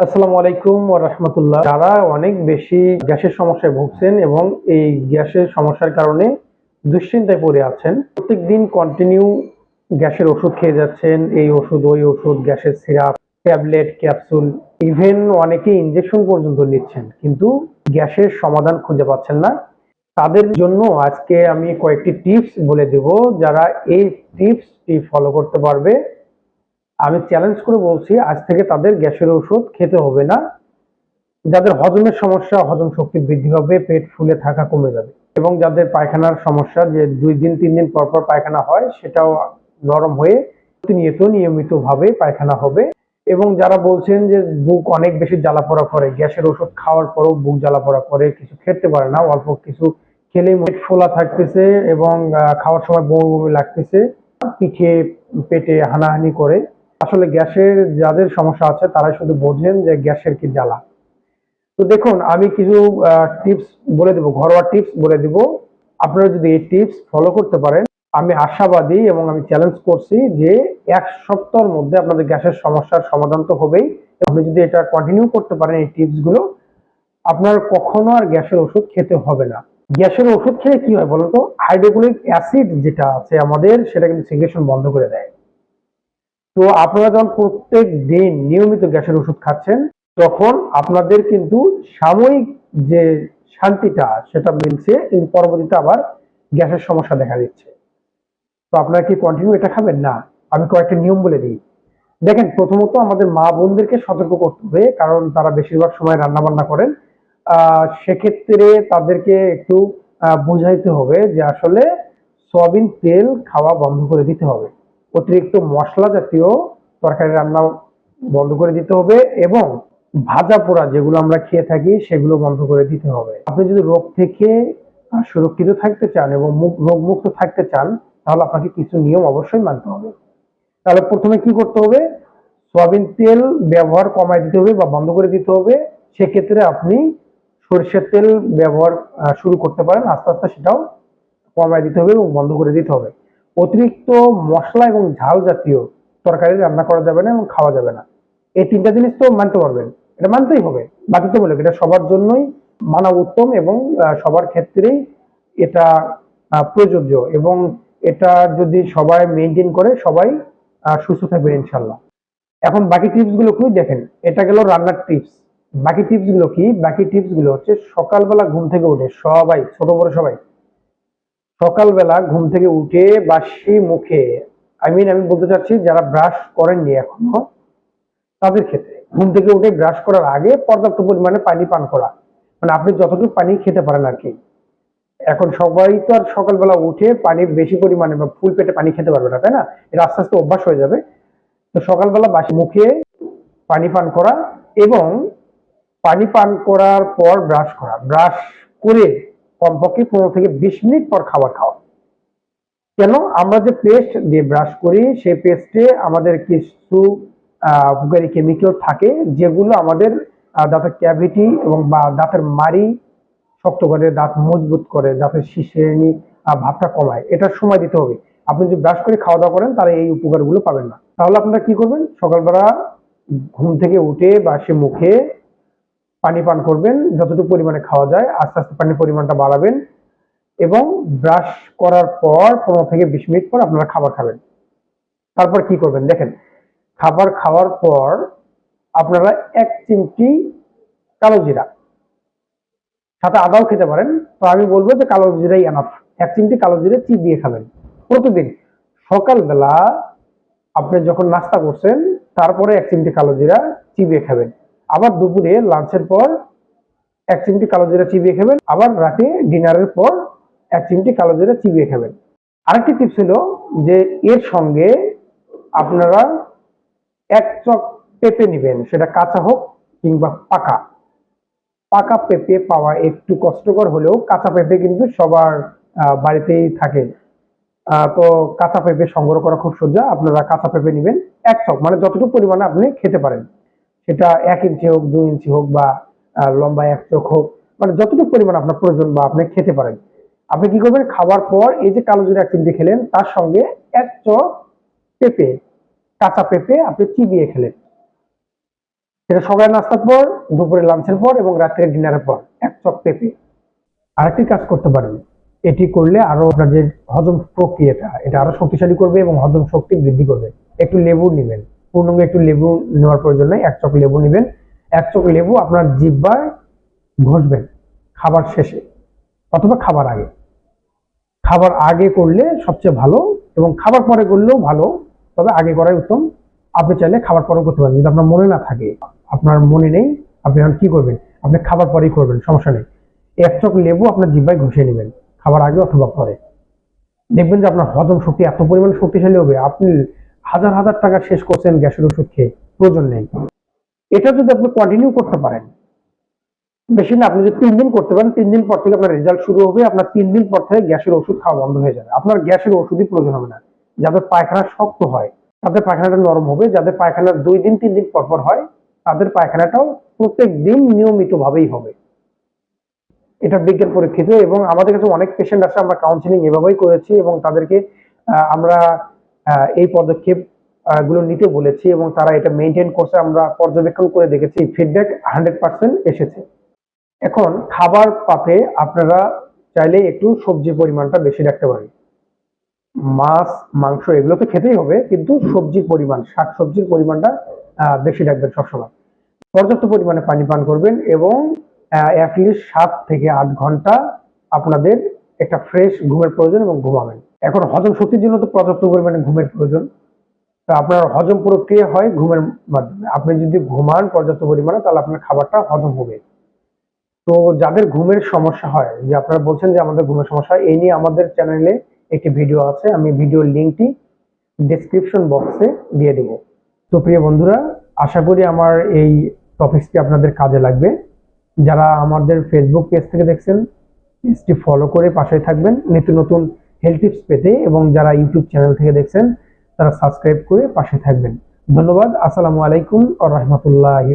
আসসালামু আলাইকুম রাহমাতুল্লাহ। যারা অনেক বেশি গ্যাসের সমস্যায় ভুগছেন এবং এই গ্যাসের সমস্যার কারণে দুশ্চিন্তায় পড়ে আছেন, প্রত্যেকদিন কন্টিনিউ গ্যাসের ওষুধ খেয়ে যাচ্ছেন, এই ওষুধ, ওই ওষুধ, গ্যাসের সিরাপ, ট্যাবলেট, ক্যাপসুল ইভেন অনেকে ইনজেকশন পর্যন্ত নিচ্ছেন, কিন্তু গ্যাসের সমাধান খুঁজে পাচ্ছেন না। তাদের জন্য আজকে আমি কয়েকটি টিপস বলে দেব, যারা এই টিপসটি ফলো করতে পারবে। আমি চ্যালেঞ্জ করে বলছি, আজ থেকে তাদের গ্যাসের ওষুধ খেতে হবে না। যাদের হজমের সমস্যা, হজম শক্তি বৃদ্ধি হবে, পেট ফুলে থাকা কমে যাবে। এবং যাদের পায়খানার সমস্যা, যে দুই দিন, তিন দিন পর পর পায়খানা হয়, সেটাও নরম হয়ে প্রতিনিয়ত নিয়মিত ভাবে পায়খানা হবে। এবং যারা বলছেন যে বুক অনেক বেশি জ্বালা জ্বালাপোড়া করে, গ্যাসের ওষুধ খাওয়ার পরও বুক জ্বালাপোড়া করে, কিছু খেতে পারে না, অল্প কিছু খেলেই পেট ফোলা থাকতেছে এবং খাওয়ার সময় বমি বমি লাগতেছে, পিঠে, পেটে হানাহানি করে। আসলে গ্যাসের যাদের সমস্যা আছে তারা শুধু বোঝেন যে গ্যাসের কি জ্বালা। তো দেখুন, আমি কিছু টিপস বলে দেবো, ঘরোয়া টিপস বলে দেব। আপনারা যদি এই টিপস ফলো করতে পারেন, আমি আশাবাদী এবং আমি চ্যালেঞ্জ করছি যে এক সপ্তাহের মধ্যে আপনাদের গ্যাসের সমস্যার সমাধান তো হবেই। আপনি যদি এটা কন্টিনিউ করতে পারেন এই টিপসগুলো আপনার কখনো আর গ্যাসের ওষুধ খেতে হবে না। গ্যাসের ওষুধ খেলে কি হয় বলতো হাইড্রোক্লোরিক অ্যাসিড যেটা আছে আমাদের, সেটা কিন্তু সিগ্রেশন বন্ধ করে দেয়। তো আপনারা যখন প্রত্যেক দিন নিয়মিত গ্যাসের ওষুধ খাচ্ছেন, তখন আপনাদের কিন্তু সাময়িক যে শান্তিটা, সেটা মিলছে। কিন্তু পরবর্তীতে আবার গ্যাসের সমস্যা দেখা দিচ্ছে। তো আপনারা কি কন্টিনিউ এটা খাবেন? না। আমি কয়েকটা নিয়ম বলে দিই। দেখেন, প্রথমত আমাদের মা বোনদেরকে সতর্ক করতে হবে, কারণ তারা বেশিরভাগ সময় রান্না বান্না করেন সেক্ষেত্রে তাদেরকে একটু বুঝাইতে হবে যে আসলে সয়াবিন তেল খাওয়া বন্ধ করে দিতে হবে। অতিরিক্ত মশলা জাতীয় তরকারি রান্না বন্ধ করে দিতে হবে এবং ভাজা পোড়া যেগুলো আমরা খেয়ে থাকি সেগুলো বন্ধ করে দিতে হবে। আপনি যদি রোগ থেকে সুরক্ষিত থাকতে চান এবং মুক- রোগমুক্ত থাকতে চান, তাহলে আপনাকে কিছু নিয়ম অবশ্যই মানতে হবে। তাহলে প্রথমে কি করতে হবে? সয়াবিন তেল ব্যবহার কমায় দিতে হবে বা বন্ধ করে দিতে হবে। সেক্ষেত্রে আপনি সরষের তেল ব্যবহার শুরু করতে পারেন। আস্তে আস্তে সেটাও কমায় দিতে হবে এবং বন্ধ করে দিতে হবে। অতিরিক্ত মশলা এবং ঝাল জাতীয় তরকারি রান্না করা যাবে না এবং খাওয়া যাবে না। এই তিনটা জিনিস তো মানতে পারবেন। এটা মানতেই হবে। বাকি তো বলে এটা সবার জন্যই মানা উত্তম এবং সবার ক্ষেত্রেই এটা প্রযোজ্য এবং এটা যদি সবাই মেনটেন করে, সবাই সুস্থ থাকবে ইনশাল্লাহ এখন বাকি টিপসগুলো কি দেখেন। এটা গেল রান্নার টিপস বাকি টিপসগুলো কি? বাকি টিপসগুলো হচ্ছে সকালবেলা ঘুম থেকে উঠে সবাই, ছোট বড় সবাই সকালবেলা ঘুম থেকে উঠে বাসি মুখে আই মিন আমি বলতে চাচ্ছি যারা ব্রাশ করেননি এখনও, তাদের ক্ষেত্রে ঘুম থেকে উঠে ব্রাশ করার আগে পর্যাপ্ত পরিমাণে পানি পান করা। মানে আপনি যতটুকু পানি খেতে পারেন আর কি। এখন সবাই তো আর সকালবেলা উঠে পানি বেশি পরিমাণে বা ফুল পেটে পানি খেতে পারবে না, তাই না? এটা আস্তে আস্তে অভ্যাস হয়ে যাবে। তো সকালবেলা বাসি মুখে পানি পান করা এবং পানি পান করার পর ব্রাশ করা। ব্রাশ করে কমপক্ষে পনেরো থেকে বিশ মিনিট পর খাবার খাওয়া। কেন? আমরা যে পেস্ট দিয়ে ব্রাশ করি, সেই পেস্টে আমাদের কিছু উপকারী কেমিক্যাল থাকে, যেগুলো আমাদের দাঁতের ক্যাভিটি এবং বা দাঁতের মারি শক্ত করে, দাঁত মজবুত করে, দাঁতের শিশেনি ভাবটা কমায়। এটার সময় দিতে হবে। আপনি যদি ব্রাশ করে খাওয়া দাওয়া করেন, তাহলে এই উপকারগুলো পাবেন না। তাহলে আপনারা কি করবেন? সকালবেলা ঘুম থেকে উঠে বা সে মুখে পানি পান করবেন, যতটুকু পরিমাণে খাওয়া যায়, আস্তে আস্তে পানির পরিমাণটা বাড়াবেন এবং ব্রাশ করার পর পনেরো থেকে বিশ মিনিট পর আপনারা খাবার খাবেন। তারপর কি করবেন? দেখেন, খাবার খাওয়ার পর আপনারা এক চিমটি কালো জিরা, সাথে আদাও খেতে পারেন, তো আমি বলব যে কালো জিরাই এনাফ এক চিমটি কালো জিরা চিবিয়ে খাবেন প্রতিদিন। সকালবেলা আপনি যখন নাস্তা করছেন, তারপরে এক চিমটি কালো জিরা চিবিয়ে খাবেন। আবার দুপুরে লাঞ্চের পর এক চিমটি কালো জিরা চিবিয়ে খাবেন, আবার রাতে ডিনারের পর এক চিমটি কালো জিরা চিবিয়ে খাবেন। আরেকটি টিপস হলো যে এর সঙ্গে আপনারা এক চক পেঁপে নেবেন, সেটা কাঁচা হোক কিংবা পাকা। পাকা পেঁপে পাওয়া একটু কষ্টকর হলেও কাঁচা পেঁপে কিন্তু সবার বাড়িতেই থাকে। তো কাঁচা পেঁপে সংগ্রহ করা খুব সোজা, আপনারা কাঁচা পেঁপে নেবেন এক চক মানে যতটুকু পরিমাণে আপনি খেতে পারেন। সেটা এক ইঞ্চি হোক, দুই ইঞ্চি হোক বা লম্বা এক চোখ হোক মানে যতটুকু পরিমাণ আপনার প্রয়োজন বা আপনি খেতে পারেন। আপনি কি করবেন? খাওয়ার পর এই যে কালো জিরা এক চিমটি খেলেন, তার সঙ্গে এক চক পেঁপে, কাঁচা পেঁপে আপনি চিবিয়ে খেলেন। সেটা সকালে নাস্তার পর, দুপুরে লাঞ্চের পর এবং রাত্রে ডিনারের পর এক চক পেঁপে। আরেকটি কাজ করতে পারেন। এটি করলে আরও আপনার যে হজম প্রক্রিয়াটা, এটা আরও শক্তিশালী করবে এবং হজম শক্তি বৃদ্ধি করবে। একটু লেবু নেবেন। পূর্ণাঙ্গ একটু লেবু নেওয়ার প্রয়োজন নেই। এক চক লেবু নেবেন। এক চক লেবু আপনার জিব্বায় ঘষবেন খাবার শেষে অথবা খাবার আগে। খাবার আগে করলে সবচেয়ে ভালো এবং খাবার পরে করলেও ভালো, তবে আগে করাই উত্তম। আপনি চাইলে খাবার পরে করতে পারেন। যদি আপনার মনে না থাকে, আপনার মনে নেই, আপনি এখন কি করবেন? আপনি খাবার পরেই করবেন, সমস্যা নেই। এক চক লেবু আপনার জিব্বায় ঘষে নেবেন, খাবার আগে অথবা পরে। দেখবেন যে আপনার হজম শক্তি এত পরিমাণ শক্তিশালী হবে, আপনি হাজার হাজার টাকা শেষ করছেন গ্যাসের ওষুধ খেয়ে। প্রয়োজন নেই। এটা যদি আপনি কন্টিনিউ করতে পারেন, বেশি না, আপনি যদি তিন দিন করতে পারেন, তিন দিন পর থেকে আপনার রেজাল্ট শুরু হবে, আপনার তিন দিন পর থেকে গ্যাসের ওষুধ খাওয়া বন্ধ হয়ে যাবে। আপনার গ্যাসের ওষুধই প্রয়োজন হবে না। যাদের পায়খানা শক্ত হয়, তাদের পায়খানাটা নরম হবে, যাদের পায়খানা দুই দিন, তিন দিন পর পর হয়, তাদের পায়খানাটাও প্রত্যেক দিন নিয়মিত ভাবেই হবে। এটা বিজ্ঞান পরীক্ষিত এবং আমাদের কাছে অনেক পেশেন্ট আছে, আমরা কাউন্সিলিং এভাবেই করেছি এবং তাদেরকে আমরা এই পদক্ষেপগুলো নিতে বলেছি এবং তারা এটা মেনটেন করছে। আমরা পর্যবেক্ষণ করে দেখেছি ফিডব্যাক হান্ড্রেড পার্সেন্ট এসেছে। এখন খাবার পাতে আপনারা চাইলে একটু সবজি পরিমাণটা বেশি রাখতে পারেন। মাছ, মাংস এগুলো তো খেতেই হবে, কিন্তু সবজির পরিমাণ, শাক সবজির পরিমাণটা বেশি রাখবেন সবসময়। পর্যাপ্ত পরিমাণে পানি পান করবেন এবং অ্যাটলিস্ট সাত থেকে আট ঘণ্টা আপনাদের একটা ফ্রেশ ঘুমের প্রয়োজন এবং ঘুমাবেন। এখন হজম শক্তির জন্য তো পর্যাপ্ত পরিমাণে ঘুমের প্রয়োজন। তো আপনার হজম প্রক্রিয়া হয় ঘুমের মাধ্যমে। আপনি যদি ঘুমান পর্যাপ্ত পরিমাণে, তাহলে আপনার খাবারটা হজম হবে। তো যাদের ঘুমের সমস্যা হয়, যে আপনারা বলছেন যে আমাদের ঘুমের সমস্যা এই নিয়ে আমাদের চ্যানেলে একটি ভিডিও আছে। আমি ভিডিওর লিঙ্কটি ডেসক্রিপশন বক্সে দিয়ে দেব। তো প্রিয় বন্ধুরা, আশা করি আমার এই টপিকসটি আপনাদের কাজে লাগবে। যারা আমাদের ফেসবুক পেজ থেকে দেখছেন পেজটি ফলো করে পাশে থাকবেন। নিত্য নতুন হেলথ টিপস পেতে এবং যারা ইউটিউব চ্যানেল থেকে দেখছেন, তারা সাবস্ক্রাইব করে পাশে থাকবেন। ধন্যবাদ, আসসালামু আলাইকুম আ রহমতুল্লাহি